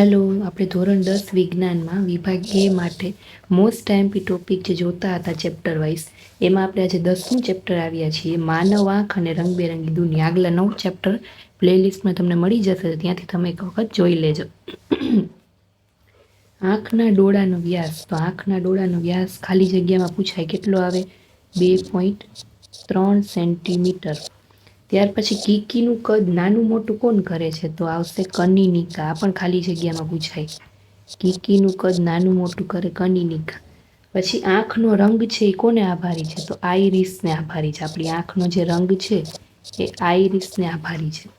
Hello આપણે ધોરણ દસ વિજ્ઞાનમાં વિભાગ એ માટે મોસ્ટ ટાઈમપી ટોપિક જે જોતા હતા ચેપ્ટર વાઇઝ એમાં આપણે આજે દસમું ચેપ્ટર આવ્યા છીએ. માનવ આંખ અને રંગબેરંગી દુનિયા. આગલા નવ ચેપ્ટર પ્લેલિસ્ટમાં તમને મળી જશે ત્યાંથી તમે એક વખત જોઈ લેજો. આંખના ડોળાનો વ્યાસ. તો આંખના ડોળાનો વ્યાસ ખાલી જગ્યામાં પૂછાય કેટલો આવે? બે પોઈન્ટ ત્રણ સેન્ટીમીટર ત્યાર પછી કીકીનું કદ નાનું મોટું કોણ કરે છે? તો આવશે કનિનિકા. આ પણ ખાલી જગ્યામાં પૂછાય કીકીનું કદ નાનું મોટું કરે કનિનિકા. પછી આંખનો રંગ છે એ કોને આભારી છે? તો આઈરિસને આભારી છે. આપણી આંખનો જે રંગ છે એ આઈરિસને આભારી છે.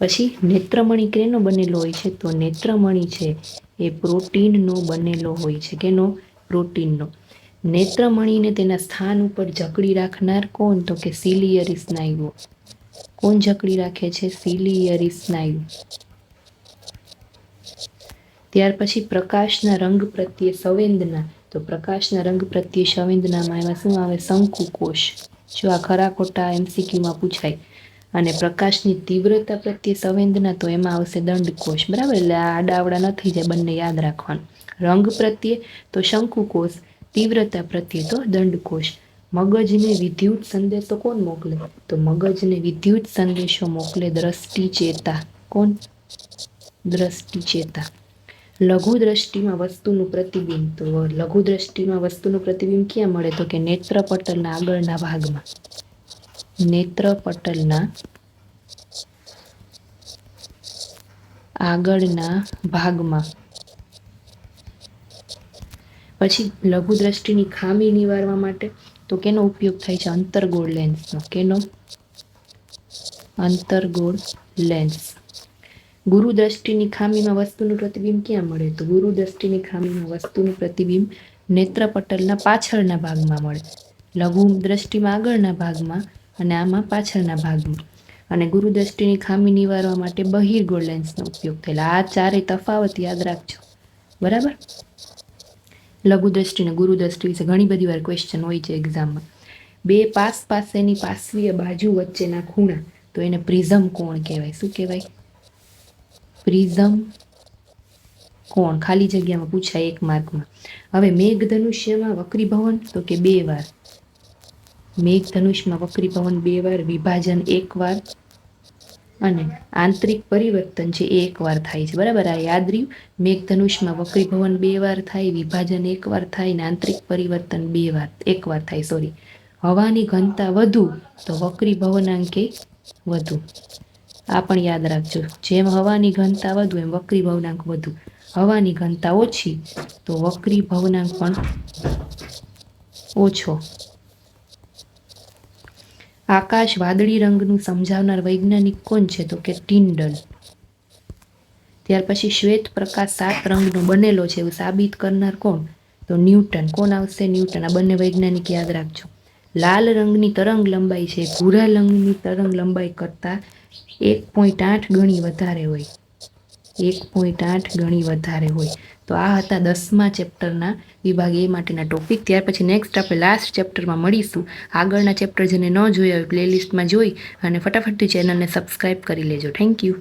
પછી નેત્રમણી કેનો બનેલો હોય છે? તો નેત્રમણી છે એ પ્રોટીનનો બનેલો હોય છે. કેનો? પ્રોટીનનો. નેત્રમણીને તેના સ્થાન ઉપર જકડી રાખનાર કોણ? તો કે સિલિયરી સ્નાયુઓ કોણ જકડી રાખે છે? સિલિયરી સ્નાયુ ત્યાર પછી પ્રકાશના રંગ પ્રત્યે સંવેદના. તો પ્રકાશના રંગ પ્રત્યે સંવેદનામાં એમાં શું આવે? શંકુકોષ જો આ ખરા ખોટા એમસીક્યુમાં પૂછાય. અને પ્રકાશની તીવ્રતા પ્રત્યે સંવેદના તો એમાં આવશે દંડકોષ બરાબર? એટલે આ આડાવડા ન થઈ બંને યાદ રાખવાનું. રંગ પ્રત્યે તો શંકુકોષ તીવ્રતા પ્રત્યે તો દંડકોષ મગજને વિદ્યુત સંદેશો કોણ મોકલે? તો મગજને વિદ્યુત સંદેશો મોકલે દ્રષ્ટિ ચેતા. કોણ? દ્રષ્ટિ ચેતા. લઘુ દ્રષ્ટિમાં વસ્તુનું પ્રતિબિંબ. તો લઘુ દ્રષ્ટિમાં વસ્તુનું પ્રતિબિંબ ક્યાં મળે? તો કે નેત્ર આગળના ભાગમાં. નેત્ર આગળના ભાગમાં. પછી લઘુ દ્રષ્ટિની ખામી નિવારવા માટે તો કેનો ઉપયોગ થાય છે? અંતરગોળ લેન્સનો કેનો? અંતરગોળ લેન્સ ગુરુ દ્રષ્ટિની ખામીમાં વસ્તુનું પ્રતિબિંબ ક્યાં મળે? તો ગુરુ દ્રષ્ટિની ખામીમાં વસ્તુનું પ્રતિબિંબ નેત્રપટલના પાછળના ભાગમાં મળે. લઘુ દ્રષ્ટિમાં આગળના ભાગમાં અને આમાં પાછળના ભાગમાં. અને ગુરુ દ્રષ્ટિની ખામી નિવારવા માટે બહિર્ગોળ લેન્સનો ઉપયોગ થયેલા આ ચારે તફાવત યાદ રાખજો. બરાબર? લઘુ દ્રષ્ટિ અને ગુરુ દ્રષ્ટિ વિશે ઘણી બધી વાર ક્વેશ્ચન હોય છે એક્ઝામમાં બે પાસ પાસેની પાસવીય બાજુ વચ્ચેના ખૂણા, તો એને પ્રિઝમ કોણ કહેવાય? શું કહેવાય? પ્રિઝમ કોણ? ખાલી જગ્યામાં પૂછાય એક માર્કમાં. હવે મેઘધનુષ્યમાં વક્રીભવન તો કે બે વાર. મેઘધનુષમાં વક્રીભવન બે વાર, વિભાજન એક વાર અને આંતરિક પરિવર્તન છે એ એક વાર થાય છે. બરાબર? આ યાદ રહ્યું? મેઘધનુષમાં વક્રીભવન બે વાર થાય, વિભાજન એક વાર થાય ને આંતરિક પરિવર્તન બે વાર, એક વાર થાય સોરી હવાની ઘનતા વધુ તો વક્રીભવનાંકે વધુ. આ પણ યાદ રાખજો. જેમ હવાની ઘનતા વધુ, એમ વક્રી ભવનાંક વધુ. હવાની ઘનતા ઓછી તો વક્રી ભવનાંક પણ ઓછો. આકાશ વાદળી રંગનું સમજાવનાર વૈજ્ઞાનિક કોણ છે તો કે ટિન્ડલ ત્યાર પછી શ્વેત પ્રકાશ સાત રંગનો બનેલો છે એવું સાબિત કરનાર કોણ? તો ન્યૂટન. કોણ આવશે? ન્યૂટન. આ બંને વૈજ્ઞાનિક યાદ રાખજો. લાલ રંગની તરંગ લંબાઈ છે. ભૂરા રંગની તરંગ લંબાઈ કરતાં એક પોઈન્ટ આઠ ગણી વધારે હોય. એક પોઈન્ટ આઠ ગણી વધારે હોય. તો આ હતા દસમા ચેપ્ટરના વિભાગ. એ માટેના ટોપિક ત્યાર પછી નેક્સ્ટ આપણે લાસ્ટ ચેપ્ટરમાં મળીશું. આગળના ચેપ્ટર જેને ન જોયા હોય પ્લેલિસ્ટમાં જોઈ અને ફટાફટથી ચેનલને સબસ્ક્રાઈબ કરી લેજો. Thank you